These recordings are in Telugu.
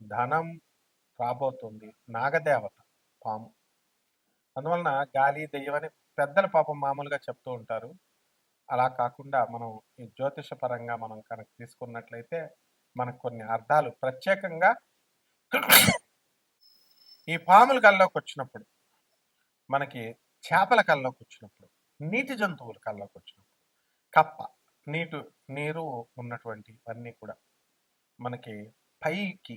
ధనం రాబోతుంది. నాగదేవత పాము. అందువలన గాలి దెయ్యమని పెద్దల పాపం మామూలుగా చెప్తూ ఉంటారు. అలా కాకుండా మనం ఈ జ్యోతిష పరంగా మనం కనుక తీసుకున్నట్లయితే మనకు కొన్ని అర్థాలు. ప్రత్యేకంగా ఈ పాముల కల్లోకి వచ్చినప్పుడు మనకి చేపల కల్లోకి వచ్చినప్పుడు నీటి జంతువుల కల్లోకి వచ్చినప్పుడు కప్ప నీటు నీరు ఉన్నటువంటి అన్నీ కూడా మనకి పైకి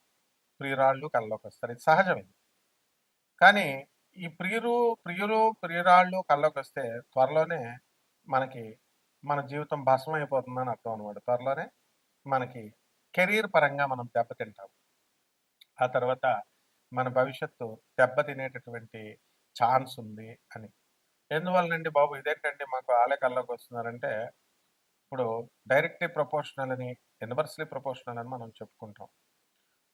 ప్రియురాళ్ళు కళ్ళలోకి వస్తారు. ఇది సహజమే కానీ ఈ ప్రియురు ప్రియులు ప్రియురాళ్ళు కళ్ళలోకి వస్తే త్వరలోనే మనకి మన జీవితం భస్మం అయిపోతుందని అర్థం అనమాట త్వరలోనే మనకి కెరీర్ పరంగా మనం దెబ్బతింటాం. ఆ తర్వాత మన భవిష్యత్తు దెబ్బతినేటటువంటి ఛాన్స్ ఉంది అని. ఎందువల్లనండి బాబు? ఇదేంటంటే మాకు ఆలే కల్లోకి వస్తున్నారంటే ఇప్పుడు డైరెక్ట్లీ ప్రపోర్షనల్ అని ఇన్వర్స్లీ ప్రపోర్షనల్ అని మనం చెప్పుకుంటాం.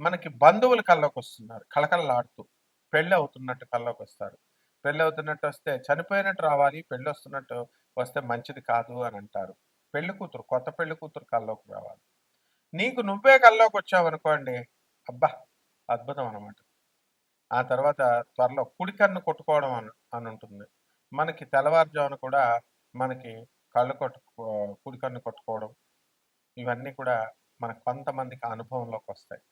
మనకి బంధువులు కళ్ళలోకి వస్తున్నారు కళకళలాడుతూ పెళ్ళి అవుతున్నట్టు కళ్ళలోకి వస్తారు పెళ్ళి అవుతున్నట్టు వస్తే చనిపోయినట్టు రావాలి పెళ్ళి వస్తున్నట్టు వస్తే మంచిది కాదు అని అంటారు. పెళ్ళి కూతురు కొత్త పెళ్ళి కూతురు కల్లోకి రావాలి. నీకు నువ్వే కల్లోకి వచ్చావు అనుకోండి అబ్బా అద్భుతం అనమాట ఆ తర్వాత త్వరలో కుడి కన్ను కొట్టుకోవడం అని అని ఉంటుంది మనకి తెల్లవారుజామున కూడా మనకి కళ్ళు కొట్టుకో కుడి కన్ను కొట్టుకోవడం ఇవన్నీ కూడా మన కొంతమందికి అనుభవంలోకి వస్తాయి.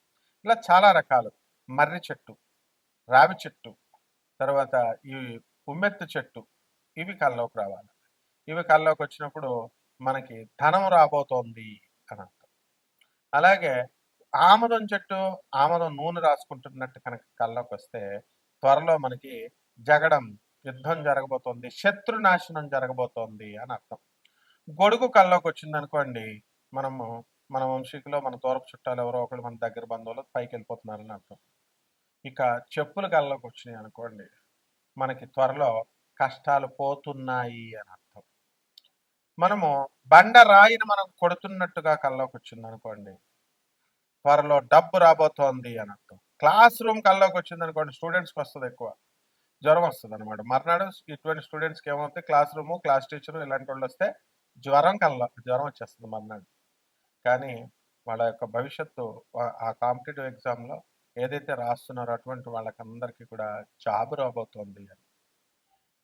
ఇలా చాలా రకాలు. మర్రి చెట్టు రావి చెట్టు తర్వాత ఈ ఉమ్మెత్తు చెట్టు ఇవి కల్లోకి రావాలి. ఇవి కల్లోకి వచ్చినప్పుడు మనకి ధనం రాబోతోంది అని అర్థం. అలాగే ఆమదం చెట్టు ఆమదం నూనె రాసుకుంటున్నట్టు కనుక కల్లోకి వస్తే త్వరలో మనకి జగడం యుద్ధం జరగబోతోంది శత్రు నాశనం జరగబోతోంది అని అర్థం. గొడుగు కల్లోకి వచ్చిందనుకోండి మనము మన వంశీకులో మన దూరపు చుట్టాలు ఎవరో ఒకరు మన దగ్గర బంధువులు పైకి వెళ్ళిపోతున్నారని అర్థం. ఇక చెప్పులు కళ్ళలోకి వచ్చినాయి అనుకోండి మనకి త్వరలో కష్టాలు పోతున్నాయి అని అర్థం. మనము బండ రాయిని మనం కొడుతున్నట్టుగా కల్లోకి వచ్చింది అనుకోండి త్వరలో డబ్బు రాబోతోంది అని అర్థం. క్లాస్ రూమ్ కల్లోకి వచ్చింది అనుకోండి స్టూడెంట్స్కి వస్తుంది ఎక్కువ జ్వరం వస్తుంది అనమాట మర్నాడు ఇటువంటి స్టూడెంట్స్కి ఏమవుతుంది క్లాస్ రూము క్లాస్ టీచరు ఇలాంటి వాళ్ళు వస్తే జ్వరం కల్లా జ్వరం వచ్చేస్తుంది మర్నాడు. కానీ వాళ్ళ యొక్క భవిష్యత్తు ఆ- కాంపిటేటివ్ ఎగ్జామ్లో ఏదైతే రాస్తున్నారో అటువంటి వాళ్ళకందరికీ కూడా జాబ్ రాబోతోంది అని.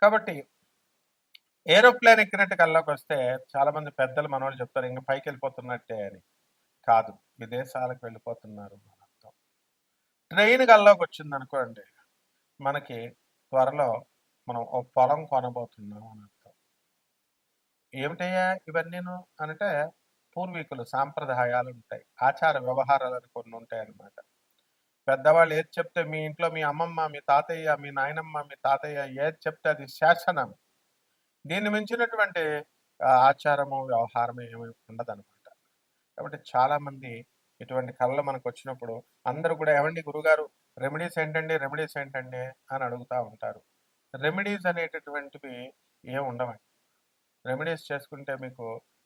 కాబట్టి ఏరోప్లేన్ ఎక్కినట్టు కల్లోకి వస్తే చాలామంది పెద్దలు మనవాళ్ళు చెప్తారు ఇంకా పైకి వెళ్ళిపోతున్నట్టే అని. కాదు విదేశాలకు వెళ్ళిపోతున్నారు అని అర్థం. ట్రైన్ కల్లోకి వచ్చింది అనుకోండి మనకి త్వరలో మనం ఓ పొలం కొనబోతున్నాం అని అర్థం. ఏమిటయ్యా ఇవన్నీను? అంటే పూర్వీకులు సాంప్రదాయాలు ఉంటాయి ఆచార వ్యవహారాలు అని కొన్ని ఉంటాయి అన్నమాట పెద్దవాళ్ళు ఏది చెప్తే మీ ఇంట్లో మీ అమ్మమ్మ మీ తాతయ్య మీ నాయనమ్మ మీ తాతయ్య ఏది చెప్తే అది శాసనం. దీన్ని మించినటువంటి ఆచారము వ్యవహారం ఏమి ఉండదన్నమాట. కాబట్టి చాలామంది ఇటువంటి కళలు మనకు వచ్చినప్పుడు అందరూ కూడా ఏమండి గురుగారు రెమెడీస్ ఏంటండి రెమెడీస్ ఏంటండి అని అడుగుతూ ఉంటారు. రెమెడీస్ అనేటటువంటివి ఏమి ఉండవండి. రెమెడీస్ చేసుకుంటే మీకు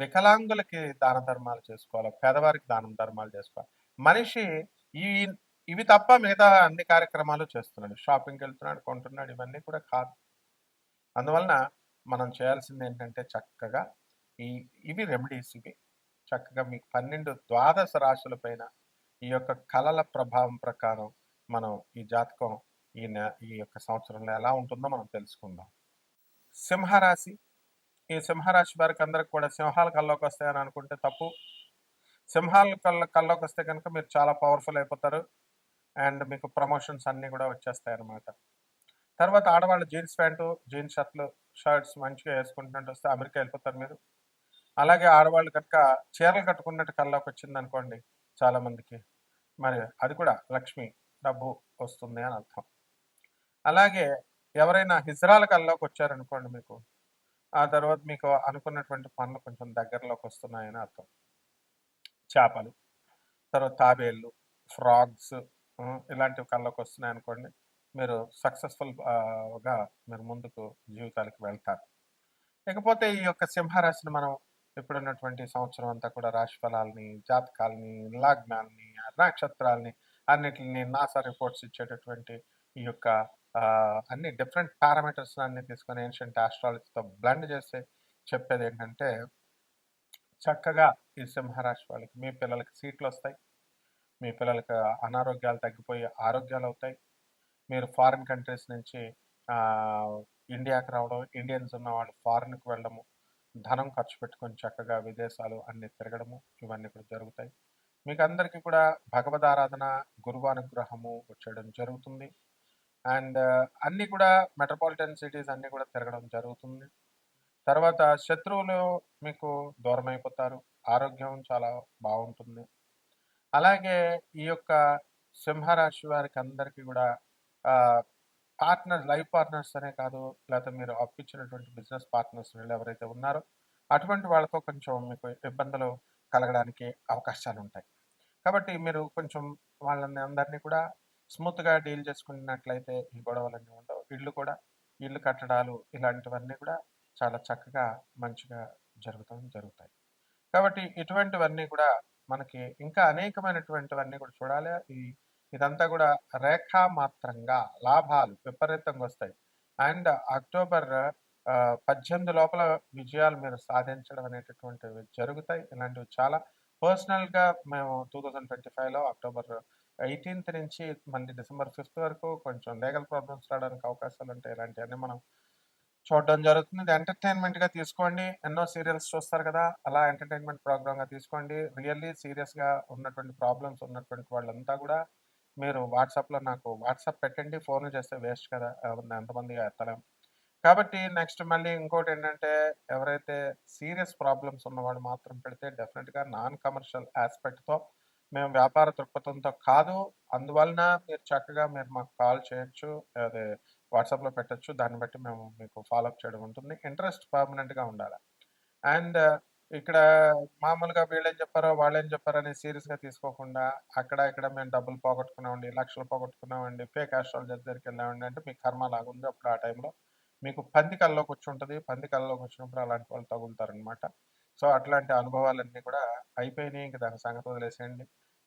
వికలాంగులకి దాన ధర్మాలు చేసుకోవాలి? పేదవారికి దానం ధర్మాలు చేసుకోవాలి? మనిషి ఈ ఇవి తప్ప మిగతా అన్ని కార్యక్రమాలు చేస్తున్నాడు. షాపింగ్కి వెళ్తున్నాడు కొంటున్నాడు ఇవన్నీ కూడా కాదు. అందువలన మనం చేయాల్సింది ఏంటంటే చక్కగా ఈ ఇవి రెమెడీస్ ఇవి. చక్కగా మీకు పన్నెండు ద్వాదశ రాశుల పైన ఈ యొక్క కళల ప్రభావం ప్రకారం మనం ఈ జాతకం ఈ ఈ యొక్క సంవత్సరంలో ఎలా ఉంటుందో మనం తెలుసుకుందాం. సింహరాశి ఈ సింహరాశి వారికి అందరికి కూడా సింహాల కల్లోకి వస్తాయని అనుకుంటే తప్పు. సింహాల కళ్ళ కల్లోకి వస్తే కనుక మీరు చాలా పవర్ఫుల్ అయిపోతారు. అండ్ మీకు ప్రమోషన్స్ అన్నీ కూడా వచ్చేస్తాయి అన్నమాట. తర్వాత ఆడవాళ్ళు జీన్స్ ప్యాంటు జీన్స్ షర్ట్లు షర్ట్స్ మంచిగా వేసుకుంటున్నట్టు వస్తే అమెరికా వెళ్ళిపోతారు మీరు. అలాగే ఆడవాళ్ళు కనుక చీరలు కట్టుకున్నట్టు కల్లోకి వచ్చింది అనుకోండి చాలామందికి మరి అది కూడా లక్ష్మి డబ్బు వస్తుంది అని అర్థం. అలాగే ఎవరైనా హిజ్రాల కల్లోకి వచ్చారనుకోండి మీకు ఆ తర్వాత మీకు అనుకున్నటువంటి పనులు కొంచెం దగ్గరలోకి వస్తున్నాయని అర్థం. చేపలు తర్వాత తాబేళ్ళు ఫ్రాగ్స్ ఇలాంటివి కళ్ళకి వస్తున్నాయి అనుకోండి మీరు సక్సెస్ఫుల్గా మీరు ముందుకు జీవితాలకు వెళ్తారు. ఇకపోతే ఈ యొక్క సింహరాశిని మనం ఇప్పుడున్నటువంటి సంవత్సరం అంతా కూడా రాశి ఫలాల్ని జాతకాలని లాగ్నాల్ని నక్షత్రాలని అన్నిటిని నాసా రిపోర్ట్స్ ఇచ్చేటటువంటి ఈ యొక్క అన్ని డిఫరెంట్ పారామీటర్స్ అన్ని తీసుకొని ఏన్షియంట్ ఆస్ట్రాలజీతో బ్లెండ్ చేసి చెప్పేది ఏంటంటే చక్కగా ఈ సింహరాశి వాళ్ళకి మీ పిల్లలకి సీట్లు వస్తాయి. మీ పిల్లలకి అనారోగ్యాలు తగ్గిపోయి ఆరోగ్యాలు అవుతాయి. మీరు ఫారిన్ కంట్రీస్ నుంచి ఇండియాకి రావడం ఇండియన్స్ ఉన్న వాళ్ళు ఫారిన్కి వెళ్ళడము ధనం ఖర్చు పెట్టుకొని చక్కగా విదేశాలు అన్ని తిరగడము ఇవన్నీ కూడా జరుగుతాయి. మీకు అందరికీ కూడా భగవద్ ఆరాధన గురువానుగ్రహము వచ్చేయడం జరుగుతుంది. అండ్ అన్నీ కూడా మెట్రోపాలిటన్ సిటీస్ అన్నీ కూడా తిరగడం జరుగుతుంది. తర్వాత శత్రువులు మీకు దూరం అయిపోతారు ఆరోగ్యం చాలా బాగుంటుంది. అలాగే ఈ యొక్క సింహరాశి వారికి అందరికీ కూడా పార్ట్నర్ లైఫ్ పార్ట్నర్స్ అనే కాదు లేకపోతే మీరు అప్పించినటువంటి బిజినెస్ పార్ట్నర్స్ వీళ్ళు ఎవరైతే ఉన్నారో అటువంటి వాళ్ళతో కొంచెం మీకు ఇబ్బందులు కలగడానికి అవకాశాలు ఉంటాయి కాబట్టి మీరు కొంచెం వాళ్ళని అందరినీ కూడా స్మూత్గా డీల్ చేసుకున్నట్లయితే ఈ గొడవలన్నీ ఉండవు. ఇల్లు కూడా ఇల్లు కట్టడాలు ఇలాంటివన్నీ కూడా చాలా చక్కగా మంచిగా జరుగుతూ జరుగుతాయి. కాబట్టి ఇటువంటివన్నీ కూడా మనకి ఇంకా అనేకమైనటువంటివన్నీ కూడా చూడాలి. ఈ ఇదంతా కూడా రేఖా మాత్రంగా లాభాలు విపరీతంగా వస్తాయి. అండ్ అక్టోబర్ పద్దెనిమిది లోపల విజయాలు మీరు సాధించడం అనేటటువంటివి జరుగుతాయి. ఇలాంటివి చాలా పర్సనల్గా మేము టూ థౌజండ్ ట్వంటీ ఫైవ్లో అక్టోబర్ ఎయిటీన్త్ నుంచి మళ్ళీ డిసెంబర్ ఫిఫ్త్ వరకు కొంచెం లీగల్ ప్రాబ్లమ్స్ రావడానికి అవకాశాలు ఉంటాయి. ఇలాంటివన్నీ మనం చూడడం జరుగుతుంది. ఇది ఎంటర్టైన్మెంట్గా తీసుకోండి. ఎన్నో సీరియల్స్ చూస్తారు కదా అలా ఎంటర్టైన్మెంట్ ప్రోగ్రామ్గా తీసుకోండి. రియల్లీ సీరియస్గా ఉన్నటువంటి ప్రాబ్లమ్స్ ఉన్నటువంటి వాళ్ళంతా కూడా మీరు వాట్సాప్లో నాకు వాట్సాప్ పెట్టండి. ఫోన్ చేస్తే వేస్ట్ కదా ఎంతమందిగా ఎంతమంది ఎత్తలేం. కాబట్టి నెక్స్ట్ మళ్ళీ ఇంకోటి ఏంటంటే ఎవరైతే సీరియస్ ప్రాబ్లమ్స్ ఉన్నవాడు మాత్రం పెడితే డెఫినెట్గా నాన్ కమర్షియల్ ఆస్పెక్ట్తో మేము వ్యాపార దృక్పథంతో కాదు. అందువలన మీరు చక్కగా మీరు మాకు కాల్ చేయొచ్చు అదే వాట్సాప్లో పెట్టచ్చు. పెట్టొచ్చు దాన్ని బట్టి మేము మీకు ఫాలోఅప్ చేయడం ఉంటుంది. ఇంట్రెస్ట్ పర్మనెంట్గా ఉండాలి. అండ్ ఇక్కడ మామూలుగా వీళ్ళేం చెప్పారో వాళ్ళేం చెప్పారో అని సీరియస్గా తీసుకోకుండా అక్కడ ఇక్కడ మేము డబ్బులు పోగొట్టుకున్నామండి లక్షలు పోగొట్టుకున్నామండి ఫేక్ ఆస్ట్రాలజీ దగ్గరికి వెళ్ళామండి అంటే మీ కర్మ లాగుంది అప్పుడు ఆ టైంలో. మీకు పంది కళ్ళలోకి వచ్చి ఉంటుంది పంది కళ్ళలోకి వచ్చినప్పుడు అలాంటి వాళ్ళు తగులుతారనమాట సో అట్లాంటి అనుభవాలన్నీ కూడా అయిపోయినాయి. ఇంక దాని సంగతి వదిలేసేయండి.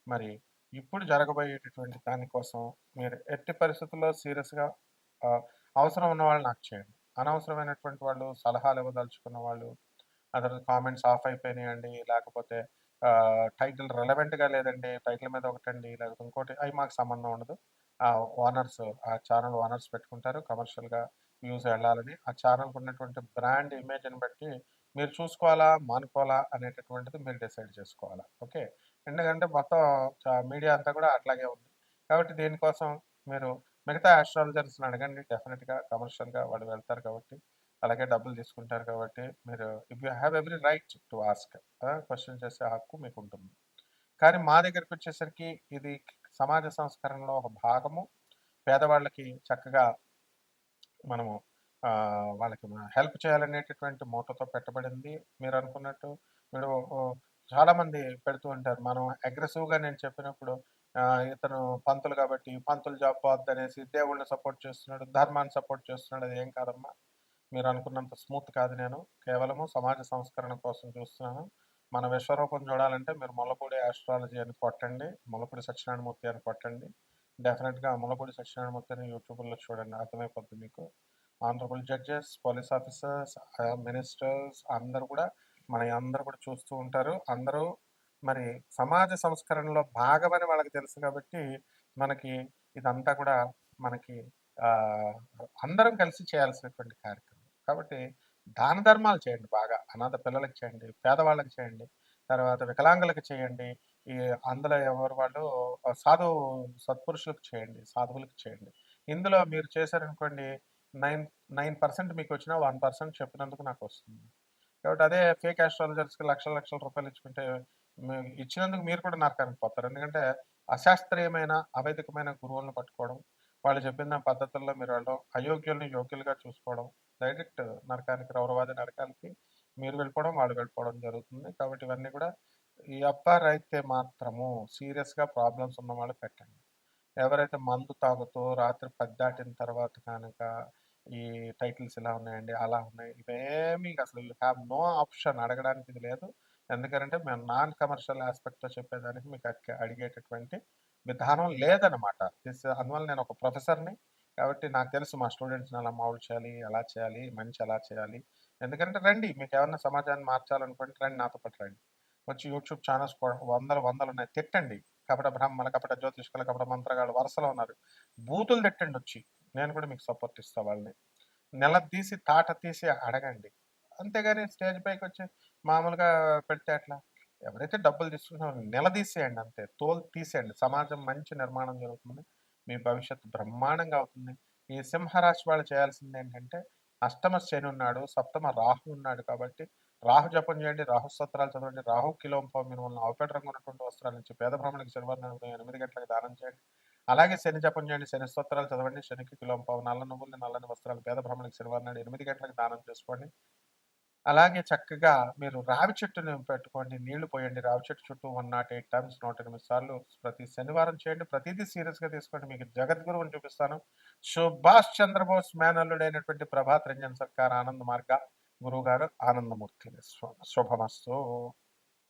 మరి ఇప్పుడు జరగబోయేటటువంటి దానికోసం మీరు ఎట్టి పరిస్థితుల్లో సీరియస్గా అవసరం ఉన్న వాళ్ళు నాకు చేయండి. అనవసరమైనటువంటి వాళ్ళు సలహాలు ఇవ్వదలుచుకున్న వాళ్ళు అదర్ కామెంట్స్ ఆఫ్ అయిపోయినాయండి. లేకపోతే టైటిల్ రెలవెంట్గా లేదండి. టైటిల్ మీద ఒకటండి. లేకపోతే ఇంకోటి అవి మాకు సంబంధం ఉండదు. ఆ ఓనర్స్ ఆ ఛానల్ ఓనర్స్ పెట్టుకుంటారు. కమర్షియల్గా వ్యూస్ వెళ్ళాలని. ఆ ఛానల్కి ఉన్నటువంటి బ్రాండ్ ఇమేజ్ని బట్టి మీరు చూసుకోవాలా మానుకోవాలా అనేటటువంటిది మీరు డిసైడ్ చేసుకోవాలా. ఓకే? ఎందుకంటే మొత్తం మీడియా అంతా కూడా అట్లాగే ఉంది. కాబట్టి దీనికోసం మీరు మిగతా ఆస్ట్రాలజర్స్ని అడగండి. డెఫినెట్గా కమర్షియల్గా వాళ్ళు వెళ్తారు కాబట్టి అలాగే డబ్బులు తీసుకుంటారు కాబట్టి మీరు if you have every right to ask question చేసే హక్కు మీకు ఉంటుంది కానీ మా దగ్గరికి వచ్చేసరికి ఇది సమాజ సంస్కరణలో ఒక భాగము. పేదవాళ్ళకి చక్కగా మనము వాళ్ళకి హెల్ప్ చేయాలనేటటువంటి మోటోతో పెట్టబడింది. మీరు అనుకున్నట్టు మీరు చాలామంది పెడుతూ ఉంటారు. మనం అగ్రెసివ్గా నేను చెప్పినప్పుడు ఇతను పంతులు కాబట్టి పంతులు జాబ్ పోద్ది అనేసి దేవుళ్ళని సపోర్ట్ చేస్తున్నాడు ధర్మాన్ని సపోర్ట్ చేస్తున్నాడు అది ఏం కాదమ్మా. మీరు అనుకున్నంత స్మూత్ కాదు నేను. కేవలము సమాజ సంస్కరణ కోసం చూస్తున్నాను. మన విశ్వరూపం చూడాలంటే మీరు మొలపూడి ఆస్ట్రాలజీ అని కొట్టండి మొలపూడి సత్యనారాయణమూర్తి అని కొట్టండి. డెఫినెట్గా మొలపూడి సత్యనారాయణమూర్తి అని యూట్యూబ్లో చూడండి అర్థమైపోద్ది మీకు. Honourable judges police officers ministers అందరూ కూడా మన అందరూ కూడా చూస్తూ ఉంటారు. అందరూ మరి సమాజ సంస్కరణలో భాగమని వాళ్ళకి తెలుసు కాబట్టి మనకి ఇదంతా కూడా మనకి అందరం కలిసి చేయాల్సినటువంటి కార్యక్రమం. కాబట్టి దాన ధర్మాలు చేయండి బాగా. అనాథ పిల్లలకి చేయండి పేదవాళ్ళకి చేయండి తర్వాత వికలాంగులకు చేయండి ఈ అందులో ఎవరు వాళ్ళు సాధు సత్పురుషులకు చేయండి సాధువులకు చేయండి. ఇందులో మీరు చేశారనుకోండి నైన్ నైన్ పర్సెంట్ మీకు వచ్చిన వన్ పర్సెంట్ చెప్పినందుకు నాకు వస్తుంది కాబట్టి అదే ఫేక్ ఆస్ట్రాలజర్స్కి లక్షల లక్షల రూపాయలు ఇచ్చుకుంటే ఇచ్చినందుకు మీరు కూడా నరకానికి పోతారు. ఎందుకంటే అశాస్త్రీయమైన అవైదికమైన గురువులను పట్టుకోవడం వాళ్ళు చెప్పిన పద్ధతుల్లో మీరు వెళ్ళడం అయోగ్యుల్ని యోగ్యులుగా చూసుకోవడం డైరెక్ట్ నరకానికి రౌరవాది నరకానికి మీరు వెళ్ళిపోవడం వాళ్ళు వెళ్ళిపోవడం జరుగుతుంది. కాబట్టి ఇవన్నీ కూడా ఈ అబ్బాయి అయితే మాత్రము సీరియస్గా ప్రాబ్లమ్స్ ఉన్న వాళ్ళు పెట్టండి. ఎవరైతే మందు తాగుతూ రాత్రి పద్దాటిన తర్వాత కనుక ఈ టైటిల్స్ ఇలా ఉన్నాయండి? అలా ఉన్నాయి. ఇవేమీ అసలు యూ హ్యావ్ నో ఆప్షన్ అడగడానికి ఇది లేదు. ఎందుకంటే మేము నాన్ కమర్షియల్ ఆస్పెక్ట్తో చెప్పేదానికి మీకు అడిగేటటువంటి విధానం లేదనమాట దిస్ అందువల్ల నేను ఒక ప్రొఫెసర్ని కాబట్టి నాకు తెలుసు మా స్టూడెంట్స్ని అలా మౌల్డ్ చేయాలి ఎలా చేయాలి మంచి ఎలా చేయాలి. ఎందుకంటే రండి మీకు ఏమన్నా సమాజాన్ని మార్చాలనుకుంటే రండి నాతో పాటు రండి. వచ్చి యూట్యూబ్ ఛానల్స్ వందలు వందలు ఉన్నాయి. తిట్టండి. కపట బ్రాహ్మణ కపట జ్యోతిష్కుల కపట మంత్రగాళ్ళు వరుసలో ఉన్నారు. బూతులు తిట్టండి వచ్చి. నేను కూడా మీకు సపోర్ట్ ఇస్తా వాళ్ళని. నెల తీసి తాట తీసి అడగండి. అంతేగాని స్టేజ్ పైకి వచ్చి మామూలుగా పెడితే అట్లా ఎవరైతే డబ్బులు తీసుకుంటున్నారో నిలదీసేయండి అంతే. తోలు తీసేయండి. సమాజం మంచి నిర్మాణం జరుగుతుంది. మీ భవిష్యత్తు బ్రహ్మాండంగా అవుతుంది. ఈ సింహరాశి వాళ్ళు చేయాల్సింది ఏంటంటే అష్టమ శని ఉన్నాడు సప్తమ రాహు ఉన్నాడు కాబట్టి రాహు జపం చేయండి రాహు సత్రాలు చదవండి రాహు కిలోంపో మీరు వలన అవపేట రంగు ఉన్నటువంటి వస్త్రాల నుంచి పేద బ్రాహ్మణికి శనివారం ఎనిమిది గంటలకు దానం చేయండి. అలాగే శని జపం చేయండి శని స్తోత్రాలు చదవండి శనికి కిలోంపావు నల్ల నువ్వులు నల్లని వస్త్రాలు పేద బ్రాహ్మణులకు శనివారం నాడు ఎనిమిది గంటలకు దానం చేసుకోండి. అలాగే చక్కగా మీరు రావి చెట్టుని పెట్టుకోండి నీళ్ళు పోయండి. రావి చెట్టు చుట్టూ వన్ నాట్ ఎయిట్ టైమ్స్ నూట ఎనిమిది సార్లు ప్రతి శనివారం చేయండి. ప్రతిదీ సీరియస్గా తీసుకోండి. మీకు జగద్గురువుని చూపిస్తాను. సుభాష్ చంద్రబోస్ మేనల్లుడైనటువంటి ప్రభాత్ రంజన్ సర్కార్ ఆనంద్ మార్గ గురువు గారు ఆనందమూర్తి. శుభమస్తు.